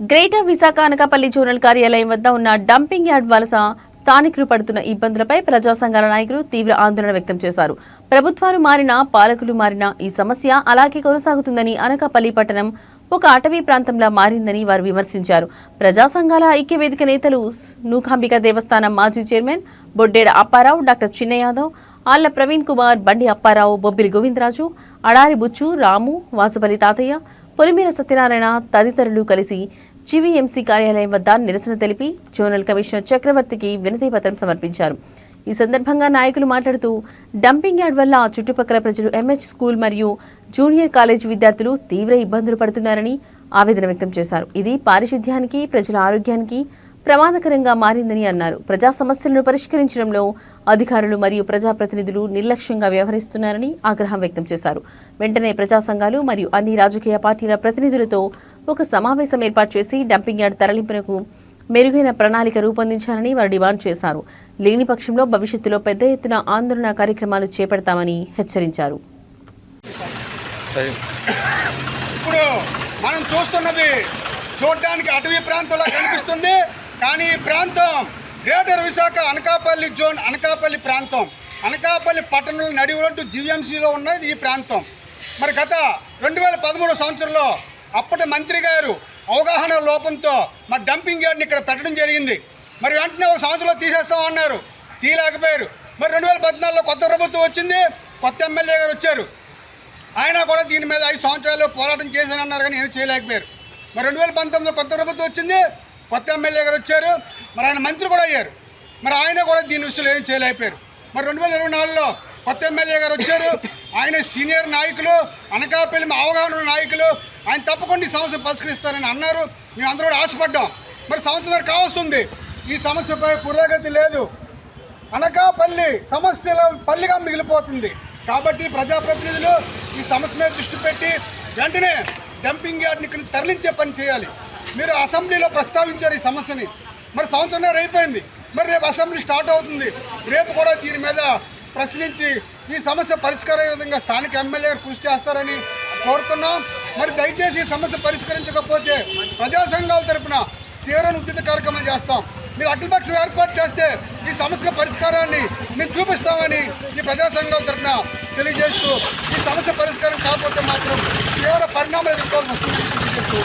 Greater Visakha Anakapalli zonal కార్యాలయం వద్ద ఉన్న డంపింగ్ యార్డ్ వలస స్థానికులు పడుతున్న ఇబ్బందులపై ప్రజా సంఘాల నాయకులు తీవ్ర ఆందోళన వ్యక్తం చేశారు. ప్రభుత్వాలు మారినా పాలకులు మారినా ఈ సమస్య అలాగే కొనసాగుతుందని అనకాపల్లి పట్టణం ఒక అటవీ ప్రాంతంలా మారిందని వారు విమర్శించారు. ప్రజా సంఘాల నేతలు నూకాంబిక దేవస్థానం మాజీ చైర్మన్ బొడ్డేడ అప్పారావు డాక్టర్ చిన్న యాదవ్ ఆళ్ళ ప్రవీణ్ కుమార్ బండి అప్పారావు బొబ్బిలి గోవిందరాజు అడారి బుచ్చు రాము వాసుపల్లి తాతయ్య పొలిమేర సత్యనారాయణ తదితరులు కలిసి జీవీఎంసీ కార్యాలయం వద్ద నిరసన తెలిపి జోనల్ కమిషనర్ చక్రవర్తికి వినతి పత్రం సమర్పించారు. ఈ సందర్భంగా నాయకులు మాట్లాడుతూ డంపింగ్ యార్డ్ వల్ల చుట్టుపక్కల ప్రజలు ఎంహెచ్ స్కూల్ మరియు జూనియర్ కాలేజీ విద్యార్థులు తీవ్ర ఇబ్బందులు పడుతున్నారని ఆవేదన వ్యక్తం చేశారు. ఇది పారిశుధ్యానికి ప్రజల ఆరోగ్యానికి ప్రమాదకరంగా మారిందని అన్నారు. ప్రజా సమస్యలను పరిష్కరించడంలో అధికారులు మరియు ప్రజాప్రతినిధులు నిర్లక్ష్యంగా వ్యవహరిస్తున్నారని ఆగ్రహం వ్యక్తం చేశారు. వెంటనే ప్రజా సంఘాలు మరియు అన్ని రాజకీయ పార్టీల ప్రతినిధులతో ఒక సమావేశం ఏర్పాటు చేసి డంపింగ్ యార్డ్ తరలింపునకు మెరుగైన ప్రణాళిక రూపొందించాలని వారు డిమాండ్ చేశారు. లేని పక్షంలో భవిష్యత్తులో పెద్ద ఎత్తున ఆందోళన కార్యక్రమాలు చేపడతామని హెచ్చరించారు. ఇప్పుడు మనం చూస్తున్నది చూడడానికి అటవీ ప్రాంతంలో కనిపిస్తుంది. కానీ ఈ ప్రాంతం గ్రేటర్ విశాఖ అనకాపల్లి జోన్ అనకాపల్లి ప్రాంతం. అనకాపల్లి పట్టణంలో నడివంటూ జీవీఎంసీలో ఉన్నది ఈ ప్రాంతం. మరి గత రెండు వేల పదమూడు సంవత్సరంలో అప్పటి మంత్రి గారు అవగాహన లోపంతో మరి డంపింగ్ యార్డ్ని ఇక్కడ పెట్టడం జరిగింది. మరి వెంటనే ఒక సంవత్సరంలో తీసేస్తామన్నారు తీయలేకపోయారు. మరి రెండు వేల పద్నాలుగులో కొత్త ప్రభుత్వం వచ్చింది. కొత్త ఎమ్మెల్యే గారు వచ్చారు. ఆయన కూడా దీని మీద ఐదు సంవత్సరాలు పోరాటం చేశాను అన్నారు కానీ ఏమి చేయలేకపోయారు. మరి రెండు వేల పంతొమ్మిదిలో కొత్త ప్రభుత్వం వచ్చింది. కొత్త ఎమ్మెల్యే గారు వచ్చారు మరి ఆయన మంత్రి కూడా అయ్యారు. మరి ఆయన కూడా దీని విషయంలో ఏం చేయలేకపోయారు. మరి రెండు వేల ఇరవై నాలుగులో కొత్త ఎమ్మెల్యే గారు వచ్చారు ఆయన సీనియర్ నాయకులు అనకాపల్లి అవగాహన నాయకులు ఆయన తప్పకుండా ఈ సమస్య పరిష్కరిస్తారని అన్నారు. మేము అందరూ కూడా ఆశపడ్డాం. మరి సంవత్సరం కావస్తుంది ఈ సమస్యపై పురోగతి లేదు. అనకాపల్లి సమస్యల పల్లిగా మిగిలిపోతుంది. కాబట్టి ప్రజాప్రతినిధులు ఈ సమస్య మీద దృష్టి పెట్టి వెంటనే డంపింగ్ యార్డ్ని ఇక్కడ తరలించే పని చేయాలి. మీరు అసెంబ్లీలో ప్రస్తావించారు ఈ సమస్యని. మరి సంవత్సరం అయిపోయింది మరి రేపు అసెంబ్లీ స్టార్ట్ అవుతుంది. రేపు కూడా దీని మీద ప్రశ్నించి ఈ సమస్య పరిష్కార విధంగా స్థానిక ఎమ్మెల్యే కృషి చేస్తారని కోరుతున్నాం. మరి దయచేసి ఈ సమస్య పరిష్కరించకపోతే ప్రజా సంఘాల తరపున తీవ్ర ఉద్యత కార్యక్రమం చేస్తాం. మీరు అఖిలపక్షం ఏర్పాటు చేస్తే ఈ సమస్య పరిష్కారాన్ని మేము చూపిస్తామని ఈ ప్రజా సంఘాల తరఫున తెలియజేస్తూ ఈ సమస్య పరిష్కారం కాకపోతే మాత్రం తీవ్ర పరిణామాలు ఎదుర్కోవాల్సి వస్తుందని తెలియజేస్తూ